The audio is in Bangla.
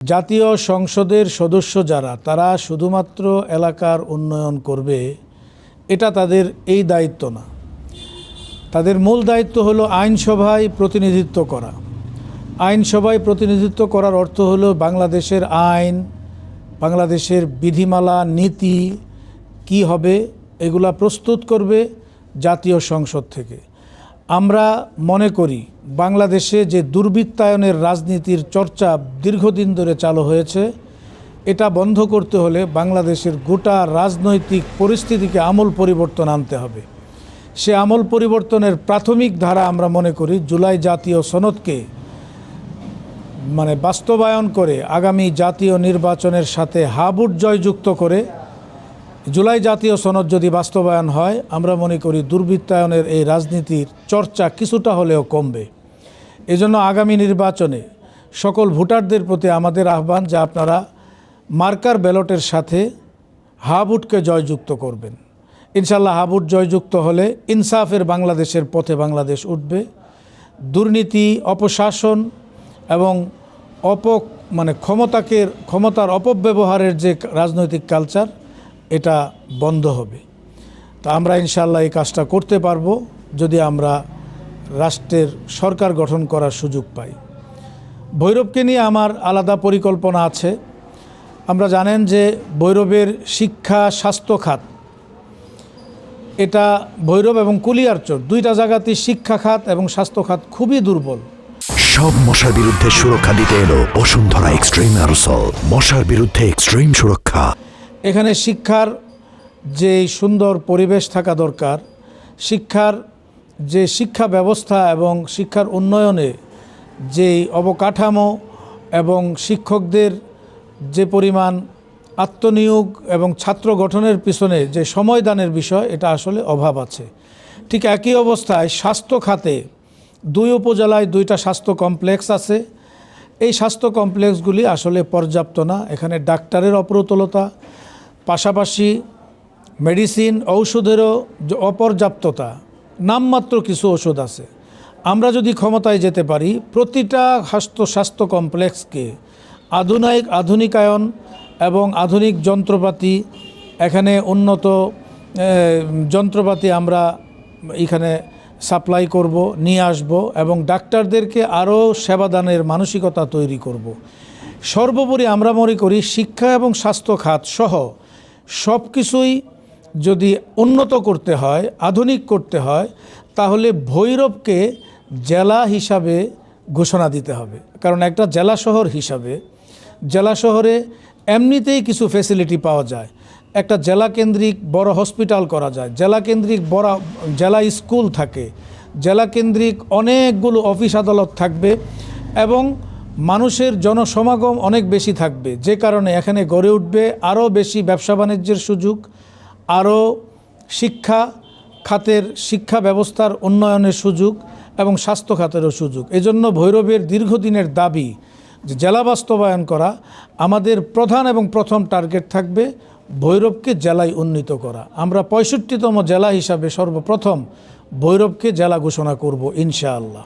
জাতীয় সংসদের সদস্য যারা, তারা শুধুমাত্র এলাকার উন্নয়ন করবে, এটা তাদের এই দায়িত্ব না। তাদের মূল দায়িত্ব হলো আইনসভায় প্রতিনিধিত্ব করা। আইনসভায় প্রতিনিধিত্ব করার অর্থ হলো বাংলাদেশের আইন, বাংলাদেশের বিধিমালা, নীতি, কি হবে, এগুলা প্রস্তুত করবে জাতীয় সংসদ থেকে। আমরা মনে করি বাংলাদেশে যে দুর্বৃত্তায়নের রাজনীতির চর্চা দীর্ঘদিন ধরে চালু হয়েছে, এটা বন্ধ করতে হলে বাংলাদেশের গোটা রাজনৈতিক পরিস্থিতিকে আমূল পরিবর্তন আনতে হবে। সে আমূল পরিবর্তনের প্রাথমিক ধারা আমরা মনে করি জুলাই জাতীয় সনদকে মানে বাস্তবায়ন করে আগামী জাতীয় নির্বাচনের সাথে হাবুট জয়যুক্ত করে জুলাই জাতীয় সনদ যদি বাস্তবায়ন হয়, আমরা মনে করি দুর্বৃত্তায়নের এই রাজনীতির চর্চা কিছুটা হলেও কমবে। এজন্য আগামী নির্বাচনে সকল ভোটারদের প্রতি আমাদের আহ্বান যে আপনারা মার্কার ব্যালটের সাথে হাবুটকে জয়যুক্ত করবেন। ইনশাল্লাহ হাবুট জয়যুক্ত হলে ইনসাফের বাংলাদেশের পথে বাংলাদেশ উঠবে। দুর্নীতি, অপশাসন এবং অপ মানে ক্ষমতাকে, ক্ষমতার অপব্যবহারের যে রাজনৈতিক কালচার এটা বন্ধ হবে। তা আমরা ইনশাল্লাহ এই কাজটা করতে পারব যদি আমরা রাষ্ট্রের সরকার গঠন করার সুযোগ পাই। ভৈরবকে নিয়ে আমার আলাদা পরিকল্পনা আছে। আমরা জানেন যে ভৈরবের শিক্ষা, স্বাস্থ্য খাত, এটা ভৈরব এবং কুলিয়ারচর দুইটা জায়গাতেই শিক্ষা খাত এবং স্বাস্থ্য খাত খুবই দুর্বল। সব মশার বিরুদ্ধে সুরক্ষা দিতে এলো বসুন্ধরা এক্সট্রিম অ্যারোসল। মশার বিরুদ্ধে এক্সট্রিম সুরক্ষা। এখানে শিক্ষার যে সুন্দর পরিবেশ থাকা দরকার, শিক্ষার যে শিক্ষা ব্যবস্থা এবং শিক্ষার উন্নয়নে যে অবকাঠামো এবং শিক্ষকদের যে পরিমাণ আত্মনিয়োগ এবং ছাত্র গঠনের পিছনে যে সময়দানের বিষয়, এটা আসলে অভাব আছে। ঠিক একই অবস্থায় স্বাস্থ্য খাতে দুই উপজেলায় দুইটা স্বাস্থ্য কমপ্লেক্স আছে। এই স্বাস্থ্য কমপ্লেক্সগুলি আসলে পর্যাপ্ত না। এখানে ডাক্তারের অপ্রতুলতা পাশাপাশি মেডিসিন, ঔষধেরও অপর্যাপ্ততা। নামমাত্র কিছু ওষুধ আছে। আমরা যদি ক্ষমতায় যেতে পারি, প্রতিটা স্বাস্থ্য স্বাস্থ্য কমপ্লেক্সকে আধুনিক আধুনিকায়ন এবং আধুনিক যন্ত্রপাতি, এখানে উন্নত যন্ত্রপাতি আমরা এখানে সাপ্লাই করব, নিয়ে আসব এবং ডাক্তারদেরকে আরও সেবাদানের মানসিকতা তৈরি করব। সর্বোপরি আমরা মনে করি শিক্ষা এবং স্বাস্থ্য খাত সহ সব কিছুই যদি উন্নত করতে হয়, আধুনিক করতে হয়, তাহলে ভৈরবকে জেলা হিসাবে ঘোষণা দিতে হবে। কারণ একটা জেলা শহর হিসাবে, জেলা শহরে এমনিতেই কিছু ফেসিলিটি পাওয়া যায়। একটা জেলা কেন্দ্রিক বড় হসপিটাল করা যায় জেলা কেন্দ্রিক বড়, জেলা স্কুল থাকে জেলা কেন্দ্রিক অনেকগুলো অফিস আদালত থাকবে এবং মানুষের জনসমাগম অনেক বেশি থাকবে। যে কারণে এখানে গড়ে উঠবে আরও বেশি ব্যবসা বাণিজ্যের সুযোগ, আরও শিক্ষা খাতের শিক্ষা ব্যবস্থার উন্নয়নের সুযোগ এবং স্বাস্থ্য খাতেরও সুযোগ। এজন্য ভৈরবের দীর্ঘদিনের দাবি যে জেলা বাস্তবায়ন করা আমাদের প্রধান এবং প্রথম টার্গেট থাকবে ভৈরবকে জেলায় উন্নীত করা। আমরা পঁয়ষট্টিতম জেলা হিসাবে সর্বপ্রথম ভৈরবকে জেলা ঘোষণা করব ইনশাআল্লাহ।